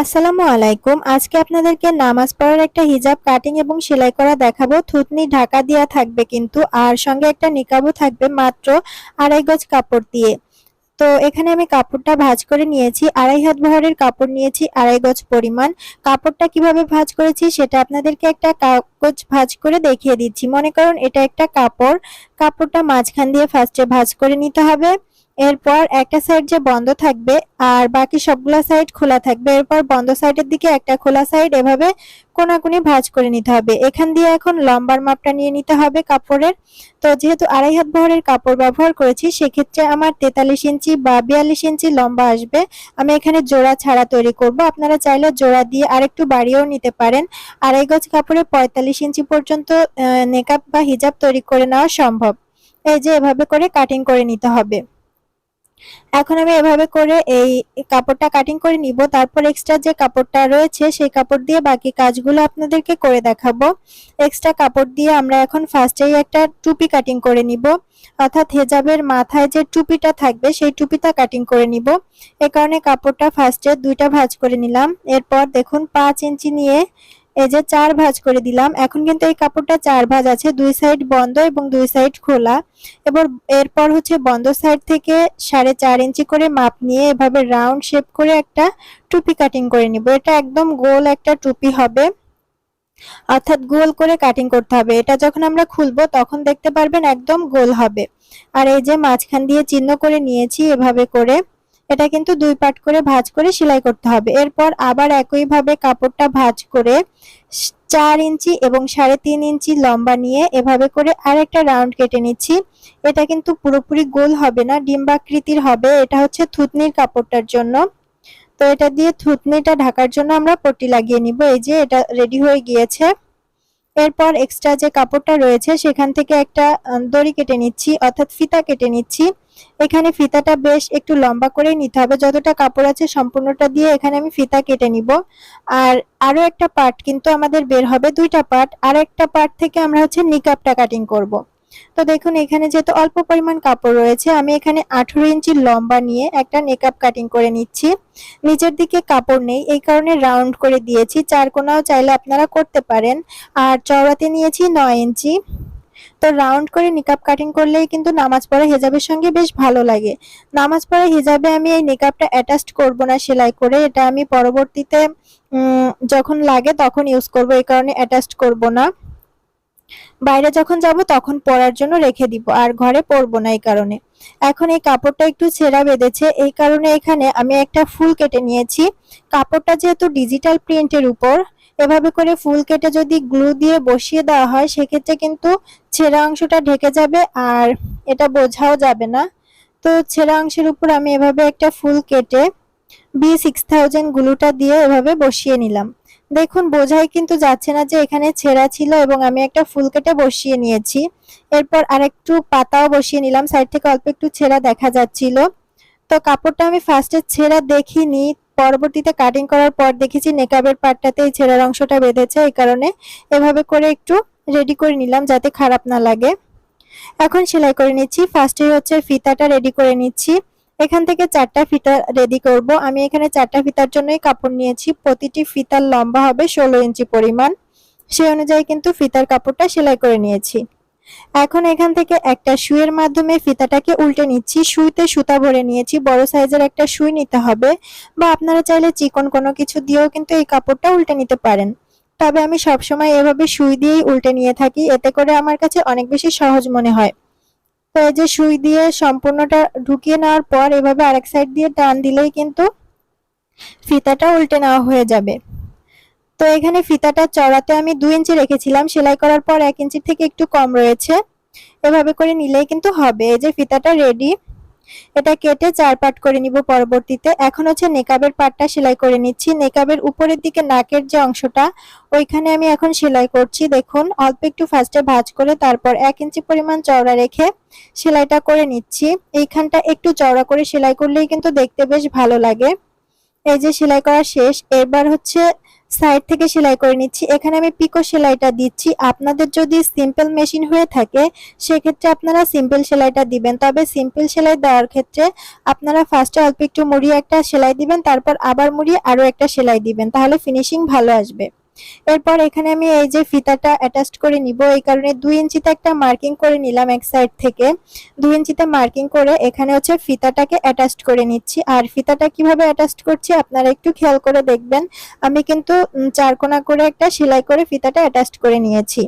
আসসালামু আলাইকুম। আজকে আপনাদেরকে নামাজ পড়ার একটা হিজাব কাটিং এবং সেলাই করা দেখাবো। থুতনি ঢাকা দেওয়া থাকবে কিন্তু, আর সঙ্গে একটা নিকাবও থাকবে মাত্র আড়াই গজ কাপড় দিয়ে। তো এখানে আমি কাপড়টা ভাজ করে নিয়েছি, আড়াই হাত বহরের কাপড় নিয়েছি, আড়াই গজ পরিমাণ। কাপড়টা কীভাবে ভাজ করেছি সেটা আপনাদেরকে একটা কাগজ ভাঁজ করে দেখিয়ে দিচ্ছি। মনে করুন এটা একটা কাপড়, কাপড়টা মাঝখান দিয়ে ফার্স্টে ভাজ করে নিতে হবে। এরপর একটা সাইড যে বন্ধ থাকবে আর বাকি সবগুলা সাইড খোলা থাকবে। এরপর বন্ধ সাইডের দিকে একটা খোলা সাইড এভাবে কোনাকুনি ভাঁজ করে নিতে হবে। এখান দিয়ে এখন লম্বার মাপটা নিয়ে নিতে হবে কাপড়ের। তো যেহেতু আড়াই হাত বহরের কাপড় ব্যবহার করেছি, সেক্ষেত্রে আমার তেতাল্লিশ ইঞ্চি বা বিয়াল্লিশ ইঞ্চি লম্বা আসবে। আমি এখানে জোড়া ছাড়া তৈরি করব। আপনারা চাইলে জোড়া দিয়ে আরেকটু বাড়িয়েও নিতে পারেন। আড়াই গজ কাপড়ে পঁয়তাল্লিশ ইঞ্চি পর্যন্ত নেকাব বা হিজাব তৈরি করে নেওয়া সম্ভব। এই যে এভাবে করে কাটিং করে নিতে হবে। এখন আমি এভাবে করে এই কাপড়টা কাটিং করে নিব, তারপর এক্সট্রা যে কাপড়টা রয়েছে সেই কাপড় দিয়ে বাকি কাজগুলো আপনাদেরকে করে দেখাবো। এক্সট্রা কাপড় দিয়ে আমরা এখন ফার্স্টেই একটা টুপি কাটিং করে নিব, অর্থাৎ হেজাবের মাথায় যে টুপিটা থাকবে সেই টুপিটা কাটিং করে নিব। এ কারণে কাপড়টা ফার্স্টে দুইটা ভাঁজ করে নিলাম, এরপর দেখুন পাঁচ ইঞ্চি নিয়ে এই যে চার ভাঁজ করে দিলাম, এখন কিন্তু এই কাপড়টা চার ভাঁজ আছে, দুই সাইড বন্ধ এবং দুই সাইড খোলা। এবার এরপর হচ্ছে বন্ধ সাইড থেকে সাড়ে চার ইঞ্চি করে মাপ নিয়ে এভাবে রাউন্ড শেপ করে একটা টুপি কাটিং করে নিব। এটা একদম গোল একটা টুপি হবে। অর্থাৎ গোল করে কাটিং করতে হবে। এটা যখন আমরা খুলবো তখন দেখতে পারবেন একদম গোল হবে। আর এই যে মাঝখান দিয়ে চিহ্ন করে নিয়েছি এভাবে করে। এটা কিন্তু দুই পাট করে ভাঁজ করে সেলাই করতে হবে। এরপর আবার একইভাবে কাপড়টা ভাঁজ করে চার ইঞ্চি এবং সাড়ে তিন ইঞ্চি লম্বা নিয়ে এভাবে করে আরেকটা রাউন্ড কেটে নিচ্ছি। এটা কিন্তু পুরোপুরি গোল হবে না, ডিম্বাকৃতির হবে। এটা হচ্ছে থুতনির কাপড়টার জন্য। তো এটা দিয়ে থুতনিটা ঢাকার জন্য আমরা পট্টি লাগিয়ে নিব। এই যে এটা রেডি হয়ে গিয়েছে। এরপর এক্সট্রা যে কাপড়টা রয়েছে, সেখান থেকে একটা দড়ি কেটে নিচ্ছি, অর্থাৎ ফিতা কেটে নিচ্ছি। এখানে ফিতাটা বেশ একটু লম্বা করে নিতে হবে। যতটা কাপড় আছে সম্পূর্ণটা দিয়ে এখানে আমি ফিতা কেটে নিব। আর আরও একটা পার্ট কিন্তু আমাদের বের হবে, দুইটা পার্ট। আর একটা পার্ট থেকে আমরা হচ্ছে নিকাপটা কাটিং করব। তো দেখুন, এখানে যেহেতু অল্প পরিমাণ কাপড় রয়েছে, আমি এখানে আঠেরো ইঞ্চি লম্বা নিয়ে একটা নেকআপ কাটিং করে নিচ্ছি। নিচের দিকে কাপড় নেই, এই কারণে রাউন্ড করে দিয়েছি। চার কোনাও চাইলে আপনারা করতে পারেন। আর চওড়াতে নিয়েছি নয় ইঞ্চি। তো রাউন্ড করে নিকাপ কাটিং করলেই কিন্তু নামাজ পড়া হেজাবের সঙ্গে বেশ ভালো লাগে। নামাজ পড়া হিজাবে আমি এই নিকাপটা অ্যাটাচ করব না সেলাই করে, এটা আমি পরবর্তীতে যখন লাগে তখন ইউজ করব, এই কারণে অ্যাটাচ করব না। বাইরে যখন যাব তখন পরার জন্য রেখে দিব, আর ঘরে পরবো না এই কারণে। এখন এই কাপড়টা একটু ছেঁড়া বেঁধেছে, এই কারণে এখানে আমি একটা ফুল কেটে নিয়েছি। কাপড়টা যেহেতু ডিজিটাল প্রিন্টের উপর এভাবে করে ফুল কেটে যদি গ্লু দিয়ে বসিয়ে দেওয়া হয়, সেক্ষেত্রে কিন্তু ছেঁড়া অংশটা ঢেকে যাবে আর এটা বোঝাও যাবে না। তো ছেঁড়া অংশের উপর আমি এভাবে একটা ফুল কেটে বি সিক্স থাউজেন্ড গ্লুটা দিয়ে এভাবে বসিয়ে নিলাম। দেখুন, বোঝাই কিন্তু যাচ্ছে না যে এখানে ছেঁড়া ছিল এবং আমি একটা ফুল কেটে বসিয়ে নিয়েছি। এরপর আরেকটু পাতাও বসিয়ে নিলাম, সাইড থেকে অল্প একটু ছেঁড়া দেখা যাচ্ছিল। তো কাপড়টা আমি ফার্স্টে ছেঁড়া দেখিনি পরবর্তীতে কাটিং করার পর দেখেছি নেকাবের পাটটাতে এই ছেঁড়ার অংশটা বেঁধেছে, এই কারণে এভাবে করে একটু রেডি করে নিলাম যাতে খারাপ না লাগে। এখন সেলাই করে নিচ্ছি। ফার্স্টে হচ্ছে ফিতাটা রেডি করে নিচ্ছি। এখান থেকে চারটা ফিতা রেডি করব। আমি এখানে চারটা ফিতার জন্যই কাপড় নিয়েছি। প্রতিটি ফিতার লম্বা হবে ষোলো ইঞ্চি পরিমাণ। সেই অনুযায়ী কিন্তু ফিতার কাপড়টা সেলাই করে নিয়েছি। এখন এখান থেকে একটা সুইয়ের মাধ্যমে ফিতাটাকে উল্টে নিচ্ছি। সুইতে সুতা ভরে নিয়েছি। বড় সাইজের একটা সুই নিতে হবে বা আপনারা চাইলে চিকন কোনো কিছু দিয়েও কিন্তু এই কাপড়টা উল্টে নিতে পারেন। তবে আমি সবসময় এভাবে সুই দিয়েই উল্টে নিয়ে থাকি। এতে করে আমার কাছে অনেক বেশি সহজ মনে হয়। তো এই যে সুই দিয়ে সম্পূর্ণটা ঢুকিয়ে নেওয়ার পর এভাবে আরেক সাইড দিয়ে টান দিলেই কিন্তু ফিতাটা উল্টে নেওয়া হয়ে যাবে। তো এখানে ফিতাটা চড়াতে আমি দুই ইঞ্চি রেখেছিলাম, সেলাই করার পর এক ইঞ্চির থেকে একটু কম রয়েছে। এভাবে করে নিলেই কিন্তু হবে। এই যে ফিতাটা রেডি এটা কেটে চার পাট করে নিব পরবর্তীতে। এখন হচ্ছে নেকাবের পাটটা সেলাই করে নিচ্ছি। নেকাবের উপরের দিকে নাকের যে অংশটা, ওইখানে আমি এখন সেলাই করছি। দেখুন, অল্প একটু ফার্স্টে ভাঁজ করে তারপর এক ইঞ্চি পরিমাণ চওড়া রেখে সেলাইটা করে নিচ্ছি। এইখানটা একটু চওড়া করে সেলাই করলেই কিন্তু দেখতে বেশ ভালো লাগে। এই যে সেলাই করা শেষ, এবার হচ্ছে সাইড থেকে সেলাই করে নিচ্ছি। এখানে আমি পিকো সেলাইটা দিচ্ছি। আপনাদের যদি সিম্পল মেশিন হয়ে থাকে, সেক্ষেত্রে আপনারা সিম্পল সেলাইটা দিবেন। তবে সিম্পল সেলাই দেওয়ার ক্ষেত্রে আপনারা ফার্স্টে অল্প একটু মুড়িয়ে একটা সেলাই দিবেন, তারপর আবার মুড়িয়ে আরও একটা সেলাই দিবেন। তাহলে ফিনিশিং ভালো আসবে। এরপর এখানে আমি এই যে ফিতাটা অ্যাটাচ করে নিব, এই কারণে দুই ইঞ্চিতে একটা মার্কিং করে নিলাম এক সাইড থেকে। দুই ইঞ্চিতে মার্কিং করে এখানে হচ্ছে ফিতাটাকে অ্যাটাচ করে নিচ্ছি। আর ফিতাটা কীভাবে অ্যাটাচ করছি আপনারা একটু খেয়াল করে দেখবেন। আমি কিন্তু চারকোনা করে একটা সেলাই করে ফিতাটা অ্যাটাচ করে নিয়েছি।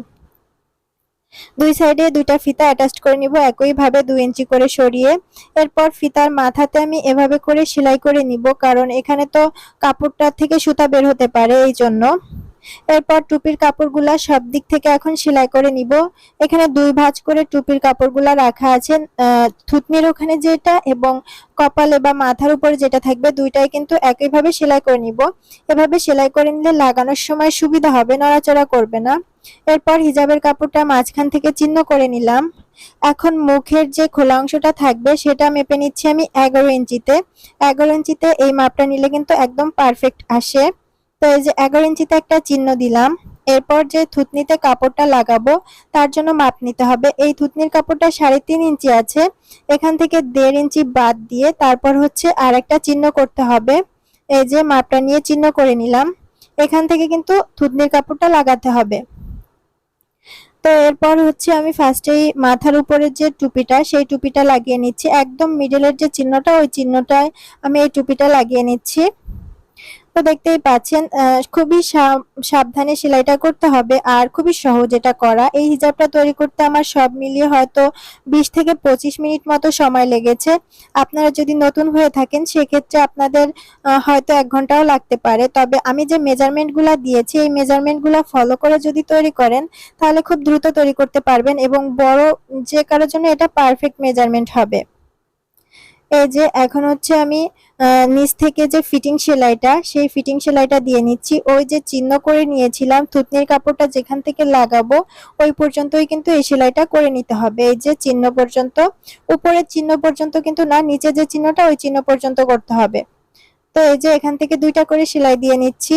দুই সাইডে দুইটা ফিতা অ্যাটাচ করে নিব, একইভাবে দুই ইঞ্চি করে সরিয়ে। এরপর ফিতার মাথাতে আমি এভাবে করে সেলাই করে নিব, কারণ এখানে তো কাপড়টা থেকে সুতা বের হতে পারে, এই জন্য। এরপর টুপির কাপড়গুলা সব দিক থেকে এখন সেলাই করে নিব। এখানে দুই ভাঁজ করে টুপির কাপড়গুলা রাখা আছে। থুতনির ওখানে যেটা এবং কপালে বা মাথার উপরে যেটা থাকবে দুইটাই কিন্তু একইভাবে সেলাই করে নিব। এভাবে সেলাই করে নিলে লাগানোর সময় সুবিধা হবে, নড়াচড়া করবে না। এরপর হিজাবের কাপড়টা মাঝখান থেকে চিহ্ন করে নিলাম। এখন মুখের যে খোলা অংশটা থাকবে সেটা মেপে নিচ্ছি আমি এগারো ইঞ্চিতে। এগারো ইঞ্চিতে এই মাপটা নিলে কিন্তু একদম পারফেক্ট আসে। তো এই যে এগারো ইঞ্চিতে একটা চিহ্ন দিলাম, এরপর যে থুতনিতে কাপড়টা লাগাবো, তার জন্য মাপ নিতে হবে। এই থুতনির কাপড়টা সাড়ে তিন ইঞ্চি আছে, এখান থেকে দেড় ইঞ্চি বাদ দিয়ে তারপর হচ্ছে আর একটা চিহ্ন করতে হবে। এই যে মাপটা নিয়ে চিহ্ন করে নিলাম, এখান থেকে কিন্তু থুতনির কাপড়টা লাগাতে হবে। তো এরপর হচ্ছে আমি ফার্স্টেই মাথার উপরে যে টুপিটা, সেই টুপিটা লাগিয়ে নিচ্ছি। একদম মিডলের যে চিহ্নটা, ওই চিহ্নটায় আমি এই টুপিটা লাগিয়ে নিচ্ছি। তো দেখতেই পাচ্ছেন খুবই সাবধানে সেলাইটা করতে হবে আর খুবই সহজ এটা করা। এই হিজাবটা তৈরি করতে আমার সব মিলিয়ে হয়তো বিশ থেকে পঁচিশ মিনিট মতো সময় লেগেছে। আপনারা যদি নতুন হয়ে থাকেন, সেক্ষেত্রে আপনাদের হয়তো এক ঘন্টাও লাগতে পারে। তবে আমি যে মেজারমেন্টগুলো দিয়েছি, এই মেজারমেন্টগুলো ফলো করে যদি তৈরি করেন, তাহলে খুব দ্রুত তৈরি করতে পারবেন এবং বড় যে কারোর জন্য এটা পারফেক্ট মেজারমেন্ট হবে। এই যে এখন হচ্ছে আমি নিচ থেকে যে ফিটিং সেলাইটা, সেই ফিটিং সেলাইটা দিয়ে নিচ্ছি। ওই যে চিহ্ন করে নিয়েছিলাম, থুতনির কাপড়টা যেখান থেকে লাগাবো, ওই পর্যন্তই কিন্তু এই সেলাইটা করে নিতে হবে। এই যে চিহ্ন পর্যন্ত, উপরের চিহ্ন পর্যন্ত কিন্তু না, নিচে যে চিহ্নটা, ওই চিহ্ন পর্যন্ত করতে হবে। তো এই যে এখান থেকে দুইটা করে সেলাই দিয়ে নিচ্ছি।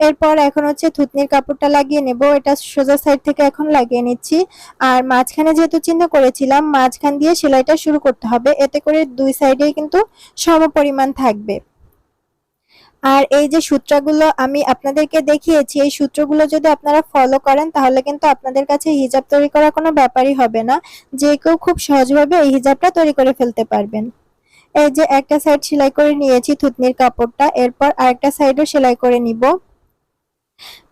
এরপর এখন হচ্ছে থুতনির কাপড়টা লাগিয়ে নেব। এটা সোজা সাইড থেকে এখন লাগিয়ে নিচ্ছি। আর মাঝখানে যেহেতু চিহ্ন করেছিলাম, মাঝখান দিয়ে সেলাইটা শুরু করতে হবে। এতে করে দুই সাইডেই কিন্তু সম পরিমাণ থাকবে। আর এই যে সূত্রগুলো আমি আপনাদেরকে দেখিয়েছি, এই সূত্রগুলো যদি আপনারা ফলো করেন, তাহলে কিন্তু আপনাদের কাছে হিজাব তৈরি করা কোনো ব্যাপারই হবে না। যে কেউ খুব সহজভাবে এই হিজাবটা তৈরি করে ফেলতে পারবেন। এই যে একটা সাইড সেলাই করে নিয়েছি থুতনির কাপড়টা, এরপর আরেকটা সাইডও সেলাই করে নিব।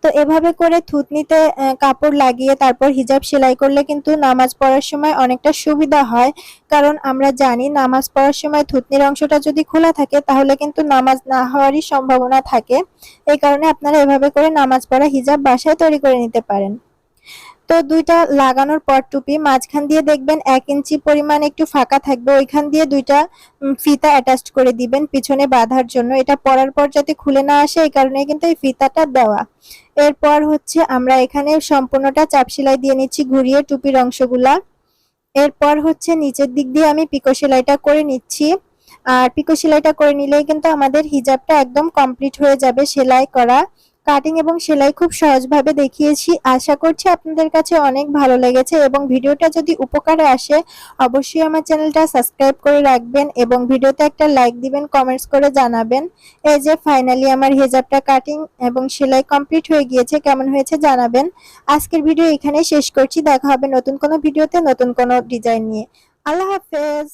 তো এভাবে করে থুতনিতে কাপড় লাগিয়ে তারপর হিজাব সেলাই করলে কিন্তু নামাজ পড়ার সময় অনেকটা সুবিধা হয়। কারণ আমরা জানি নামাজ পড়ার সময় থুতনির অংশটা যদি খোলা থাকে, তাহলে কিন্তু নামাজ না হওয়ারই সম্ভাবনা থাকে। এই কারণে আপনারা এভাবে করে নামাজ পড়া হিজাব বাসায় তৈরি করে নিতে পারেন। তো দুইটা লাগানোর পর টুপি, মাঝখান দিয়ে দেখবেন এক ইঞ্চি পরিমাণ একটু ফাঁকা থাকবে। ওইখান দিয়ে দুইটা ফিতা অ্যাটাচ করে দিবেন পিছনে বাঁধার জন্য। এটা পরার পর যাতে খুলে না আসে, এই কারণে কিন্তু এই ফিতাটা দেওয়া। এরপর হচ্ছে আমরা এখানে সম্পূর্ণটা চাপ সেলাই দিয়ে নিচ্ছি, ঘুরিয়ে টুপির অংশগুলা। এরপর হচ্ছে নিচের দিক দিয়ে আমি পিকো সেলাইটা করে নিচ্ছি। আর পিকো সেলাইটা করে নিলেই কিন্তু আমাদের হিজাবটা একদম কমপ্লিট হয়ে যাবে সেলাই করা। কাটিং এবং সেলাই খুব সহজভাবে দেখিয়েছি। আশা করছি আপনাদের কাছে অনেক ভালো লেগেছে এবং ভিডিওটা যদি উপকারে আসে, অবশ্যই আমার চ্যানেলটা সাবস্ক্রাইব করে রাখবেন এবং ভিডিওতে একটা লাইক দিবেন কমেন্টস করে জানাবেন। এই যে ফাইনালি আমার হেজাবটা কাটিং এবং সেলাই কমপ্লিট হয়ে গিয়েছে, কেমন হয়েছে জানাবেন। আজকের ভিডিও এখানে শেষ করছি। দেখা হবে নতুন কোনো ভিডিওতে নতুন কোনো ডিজাইন নিয়ে। আল্লাহ হাফেজ।